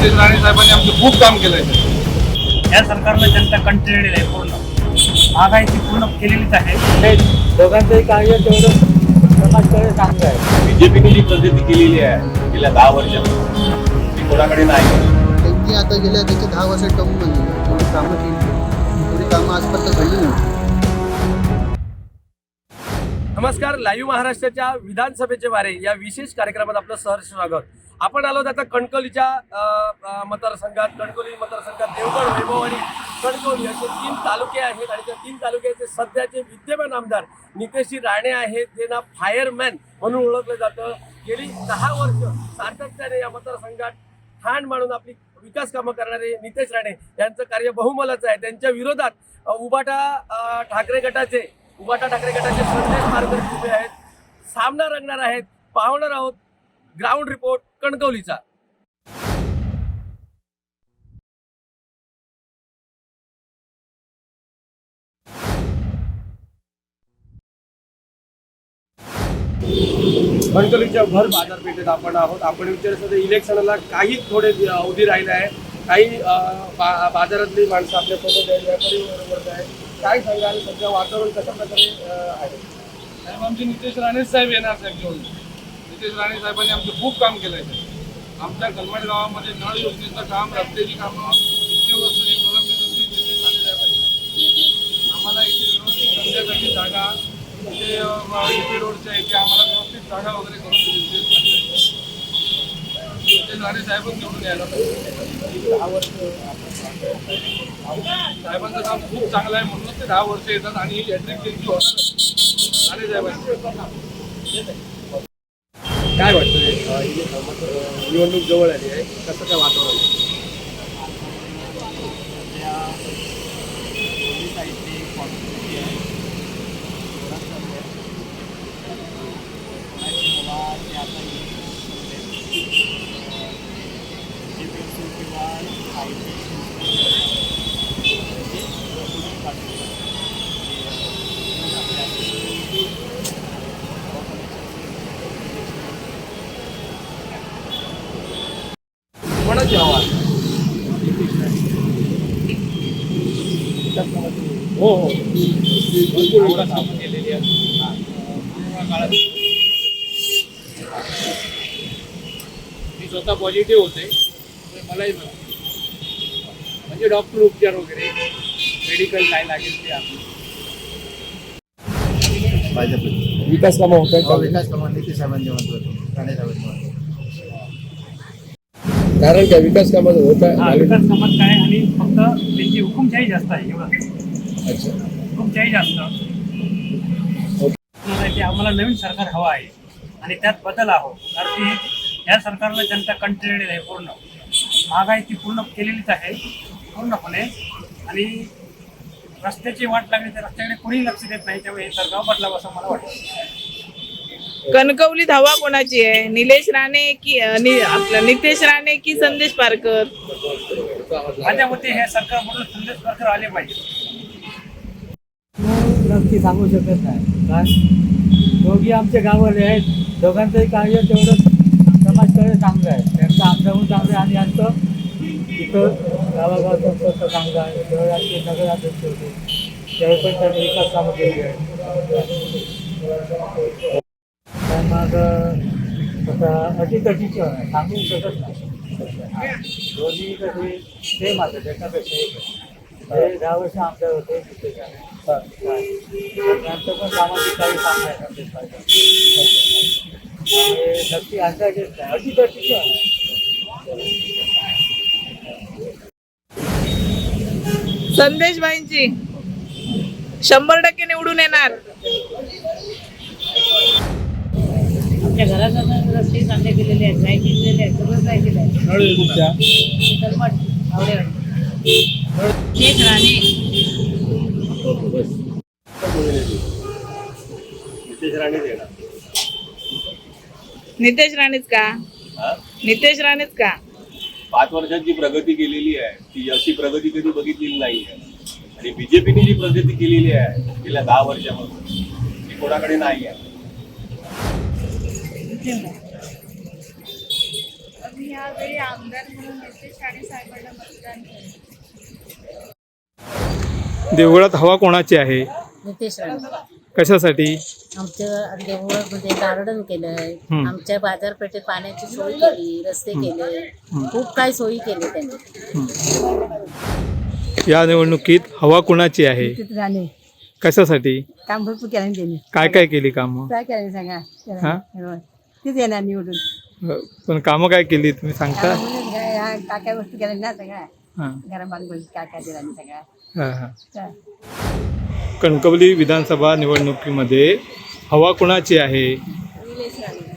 नितेश राणे साहेबांनी आमचं खूप काम केलंय. या सरकारला जनता कंटाळलेली आहे पूर्ण. महागाई ती पूर्ण केलेलीच आहे. दोघांचंही कार्य तेवढं समाजकार्य चांगलं आहे. बीजेपीने जी प्रगती केलेली आहे गेल्या दहा वर्षात ती कोणाकडे नाही. त्यांची आता गेल्या त्याचे दहा वर्ष टर्म म्हणजे थोडी कामं केली. थोडी कामं आजपर्यंत घडली नव्हती नमस्कार लाईव्ह महाराष्ट्राच्या विधानसभेचे वारे या विशेष कार्यक्रमात आपलं सहर्ष स्वागत. आपण आलो आता कणकवलीच्या मतदारसंघात कणकवली मतदारसंघात देवगड वैभव आणि कणकवली असे तीन तालुके आहेत आणि त्या तीन तालुक्याचे सध्याचे विद्यमान आमदार नितेशजी राणे आहेत जे ना फायरमॅन म्हणून ओळखलं जातं. गेली दहा वर्ष सातत्याने या मतदारसंघात ठाण मांडून आपली विकास कामं करणारे नितेश राणे यांचं कार्य बहुमलाचं आहे. त्यांच्या विरोधात उबाटा ठाकरे गटाचे उबाटा ठाकरे गटाचे संदेश मार्गदर्शक उभे आहेत. सामना रंगणार आहेत. पाहणार आहोत ग्राउंड रिपोर्ट कणकवलीचा. कणकवलीच्या भर बाजारपेठेत आपण आहोत. आपण विचारतो इलेक्शनला काही थोडे अवधी राहिले आहे. काही बाजारातली माणसं आपल्यासोबत आहेत व्यापारी बरोबर आहेत. काय सांगाल? सध्या वातावरण कशा प्रकारे आहे? साहेब आमचे नितेश राणे साहेब येणार साहेब घेऊन. नितेश राणे साहेबांनी आमचं खूप काम केलंय आहे आमच्या कलमड गावामध्ये नळ योजनेचं काम रस्त्याची कामं इतके वर्ष प्रलंबित होती नितेश राणे साहेबांनी आम्हाला इथे व्यवस्थित धंद्यासाठी जागा इथे रोडच्या इथे आम्हाला व्यवस्थित जागा वगैरे करून दिली नितेश राणे साहेबांनी. नितेश राणे साहेबच निवडून यायला साहेबांचं काम खूप चांगलं आहे म्हणूनच ते दहा वर्ष येतात आणि ही हॅट्रिक त्यांची होणार राणे साहेबांची. काय वाटतं निवडणूक जवळ आली आहे कसं काय वातावरण आहे? कोणाची हवा आहे? हो हो. भरपूर कामं केलेली काळात. मी स्वतः पॉझिटिव्ह होते. मलाही. म्हणजे डॉक्टर उपचार वगैरे मेडिकल काय लागेल ते आपण. विकास कामं होत हो, विकास कामं नितीश साहेबांच्या म्हणतो. राणे साहेबांच्या म्हणतो. कारण काय विकास कामाचं होत आहे. विकास कामात काय आणि फक्त त्यांची हुकुमशाही जास्त आहे एवढं. अच्छा. हुकुमशाही जास्त. की आम्हाला नवीन सरकार हवं आहे आणि त्यात बदल आहो कारण की या सरकारला जनता कंटाळलेली आहे पूर्ण. महागाई ती पूर्ण केलेलीच आहे पूर्णपणे. आणि रस्त्याची वाट लागली तर रस्त्याकडे कोणी लक्ष देत नाही त्यामुळे हे सरकार बदलावं असं मला वाटतं. कणकवलीत हवा कोणाची आहे? निलेश राणे की नि- आपलं नितेश राणे की संदेश पारकर? माझ्या मते हे सरकार म्हणून संदेश सरकार आले पाहिजे. नक्की सांगू शकत नाही. कारण दोघी आमचे गाववाले आहेत. दोघांचंही कार्य तेवढं समाजकार्य चांगलं आहे. त्यांचं आमच्याहून चांगलं आहे आणि यांचं इथं गावागावात संपर्क चांगला आहे. शहराचे नगराध्यक्ष होते. त्यावेळी पण त्यांनी विकास कामं केली आहे मग तसं अटीतटीचं सांगू शकत नाही दोन्ही कधी सेम आता त्याच्यापेक्षा एक दहा वर्ष आमच्या होते. त्यांचं पण सामाजिक काही काम आहे. नक्की अंदाजेच नाही. अटीतटीचं आहे. संदेशबाईंची. शंभर टक्के निवडून येणार. सगळं काय आहे शेख राणे नितेश राणे येणार नितेश राणेच का? हा? नितेश राणेच का? पाच वर्षात जी प्रगती केलेली आहे. ती अशी प्रगती कधी बघितलेली नाही आहे आणि बीजेपीने जी प्रगती केलेली आहे गेल्या दहा वर्षामध्ये ती कोणाकडे नाही आहे यावेळी आमदार म्हणून नितेश राणे साहेबांना मतदान केलं देवगडात हवा कोणाची आहे? नितेश राणे. कशासाठी? आमच्या देऊळमध्ये गार्डन केलंय. आमच्या बाजारपेठेत पाण्याची सोय केली रस्ते केले. खूप काही सोयी केली त्यांनी. या निवडणुकीत हवा कोणाची आहे? राणे. कशासाठी? काम भरपूर केलं त्यांनी. काय काय केली कामं? काय करायचं सांगा? हा? तीच येणार निवडून. पण कामं काय केली? तुम्ही सांगता? काय काय वस्तू केल्या ना सगळ्या. हां. घरा बांधून काय काय दिला सगळ्या. हां. हां. कणकवली विधानसभा निवडणुकीमध्ये हवा कोणाची आहे? निलेश राणे.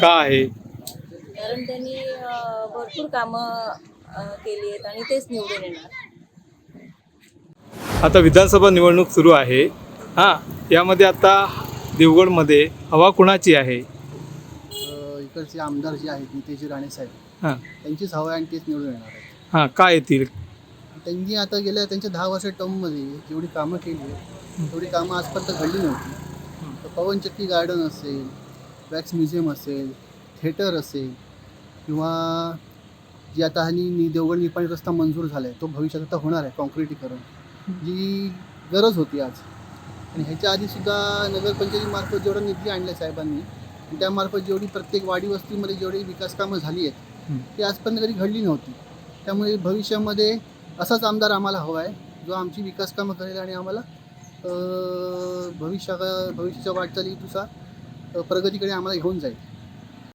का आहे? कारण त्यांनी अं, भरपूर कामं अं, केली आहेत आणि तेच निवडून येणार. आता विधानसभा निवडणूक सुरू आहे. हां यामध्ये आता देवगडमध्ये हवा कोणाची आहे? अ, इकडचे आमदार जे आहेत नितेश राणे साहेब हां. त्यांचीच हवा आहे आणि तेच निवडून येणार आहेत. हां का येतील? त्यांनी आता गेल्या त्यांच्या दहा वर्ष टर्ममध्ये जेवढी कामं केली तेवढी कामं आजपर्यंत घडली नव्हती. तर पवनचक्की गार्डन असेल वॅक्स म्युझियम असेल थिएटर असेल किंवा जी आता हल्ली नि देवगड निपाणी रस्ता मंजूर झाला आहे तो भविष्यात आता होणार आहे कॉन्क्रिटीकरण. जी गरज होती आज. आणि ह्याच्या आधीसुद्धा नगरपंचायतीमार्फत जेवढा निधी आणला साहेबांनी त्यामार्फत जेवढी प्रत्येक वाडी वस्तीमध्ये जेवढी विकास कामं झाली आहेत ती आजपर्यंत कधी घडली नव्हती. त्यामुळे भविष्यामध्ये असाच आमदार आम्हाला हवा आहे जो आमची विकास कामं करेल आणि आम्हाला भविष्या भविष्याच्या वाटचालीनुसार प्रगतीकडे आम्हाला घेऊन जाईल.